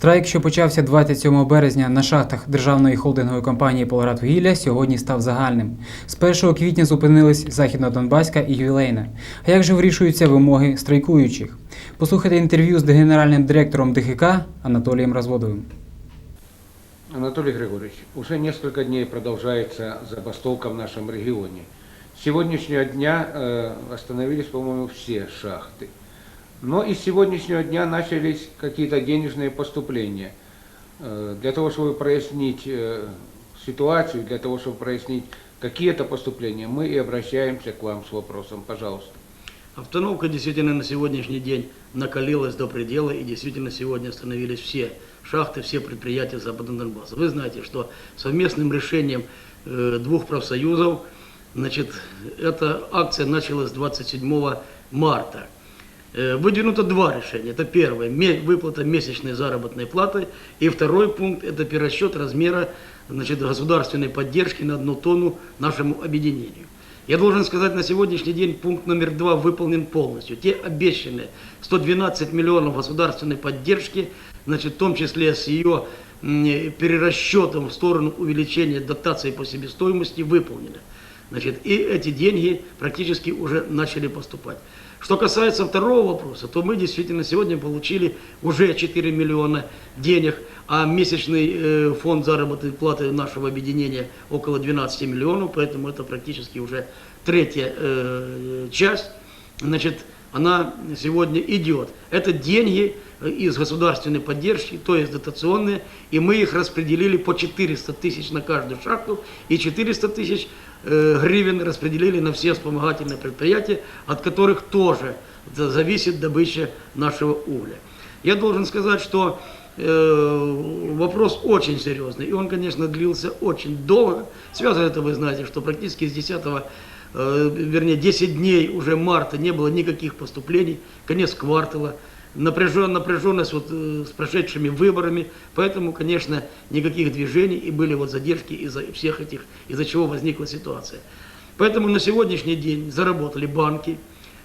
Страйк, що почався 27 березня на шахтах державної холдингової компанії «Полградвугілля», сьогодні став загальним. З 1 квітня зупинились Західнодонбаська і Ювілейна. А як же вирішуються вимоги страйкуючих? Послухайте інтерв'ю з генеральним директором ДХК Анатолієм Розводовим. Анатолий Григорьевич, уже несколько дней продолжается забастовка в нашем регионе. С сегодняшнего дня э, остановились, по-моему, все шахты. Но из сегодняшнего дня начались какие-то денежные поступления. Э, для того, чтобы прояснить э, ситуацию, для того, чтобы прояснить какие-то поступления, мы и обращаемся к вам с вопросом. Пожалуйста. Обстановка действительно на сегодняшний день накалилась до предела, и действительно сегодня остановились все шахты, все предприятия Западного Донбасса. Вы знаете, что совместным решением э, двух профсоюзов, значит, эта акция началась 27 марта. Э, Выдвинуто два решения. Это первое, выплата месячной заработной платы. И второй пункт, это перерасчет размера значит, государственной поддержки на одну тонну нашему объединению. Я должен сказать, на сегодняшний день пункт номер два выполнен полностью. Те обещанные 112 миллионов государственной поддержки, значит, в том числе с ее перерасчетом в сторону увеличения дотации по себестоимости, выполнены. Значит, и эти деньги практически уже начали поступать. Что касается второго вопроса, то мы действительно сегодня получили уже 4 миллиона денег, а месячный э, фонд заработной платы нашего объединения около 12 миллионов, поэтому это практически уже третья э, часть. Значит, она сегодня идет. Это деньги из государственной поддержки, то есть дотационные, и мы их распределили по 400 тысяч на каждую шахту, и 400 тысяч э, гривен распределили на все вспомогательные предприятия, от которых тоже за- зависит добыча нашего угля. Я должен сказать, что э, вопрос очень серьезный, и он, конечно, длился очень долго. Связано это, вы знаете, что практически с 10 э, вернее, 10 дней уже марта не было никаких поступлений, конец квартала, напряжен, напряженность вот, э, с прошедшими выборами, поэтому, конечно, никаких движений и были вот задержки из-за всех этих, из-за чего возникла ситуация. Поэтому на сегодняшний день заработали банки,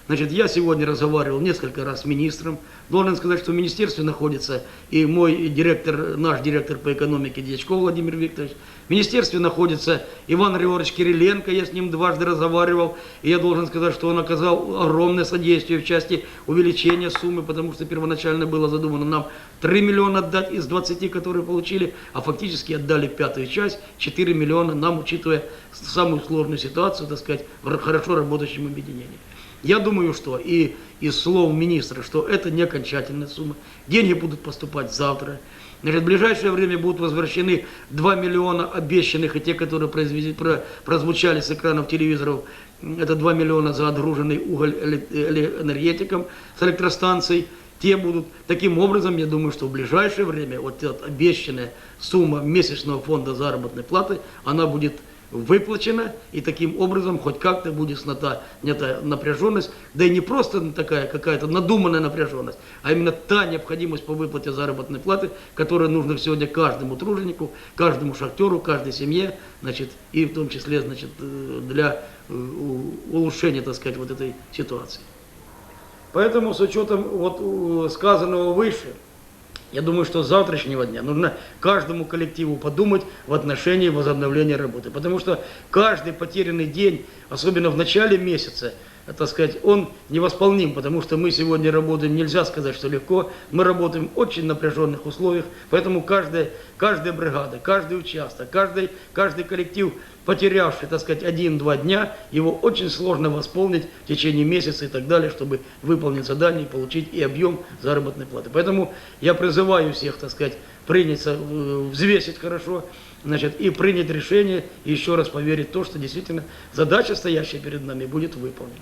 Значит, я сегодня разговаривал несколько раз с министром. Должен сказать, что в министерстве находится и мой директор, наш директор по экономике Дьячков Владимир Викторович. В министерстве находится Иван Григорьевич Кириленко, я с ним дважды разговаривал. И я должен сказать, что он оказал огромное содействие в части увеличения суммы, потому что первоначально было задумано нам 3 миллиона отдать из 20, которые получили, а фактически отдали пятую часть, 4 миллиона нам, учитывая самую сложную ситуацию, так сказать, в хорошо работающем объединении. Я думаю, что и из слов министра, что это не окончательная сумма. Деньги будут поступать завтра. Значит, в ближайшее время будут возвращены 2 миллиона обещанных, и те, которые про- прозвучали с экранов телевизоров, это 2 миллиона за отгруженный уголь энергетикам с электростанций. Те будут. Таким образом, я думаю, что в ближайшее время вот эта обещанная сумма месячного фонда заработной платы, она будет выплачена, и таким образом хоть как-то будет снята снята напряженность, да и не просто такая какая-то надуманная напряженность, а именно та необходимость по выплате заработной платы, которая нужна сегодня каждому труженику, каждому шахтеру, каждой семье, значит, и в том числе, значит, э, для э, улучшения, так сказать, вот этой ситуации. Поэтому с учетом вот э, сказанного выше, я думаю, что с завтрашнего дня нужно каждому коллективу подумать в отношении возобновления работы. Потому что каждый потерянный день, особенно в начале месяца, так сказать, он невосполним, потому что мы сегодня работаем, нельзя сказать, что легко, мы работаем в очень напряженных условиях, поэтому каждая, каждая бригада, каждый участок, каждый, каждый коллектив, потерявший, так сказать, один-два дня, его очень сложно восполнить в течение месяца и так далее, чтобы выполнить задание и получить и объем заработной платы. Поэтому я призываю всех, так сказать, принять, э, взвесить хорошо, значит, и принять решение, и еще раз поверить в то, что действительно задача, стоящая перед нами, будет выполнена.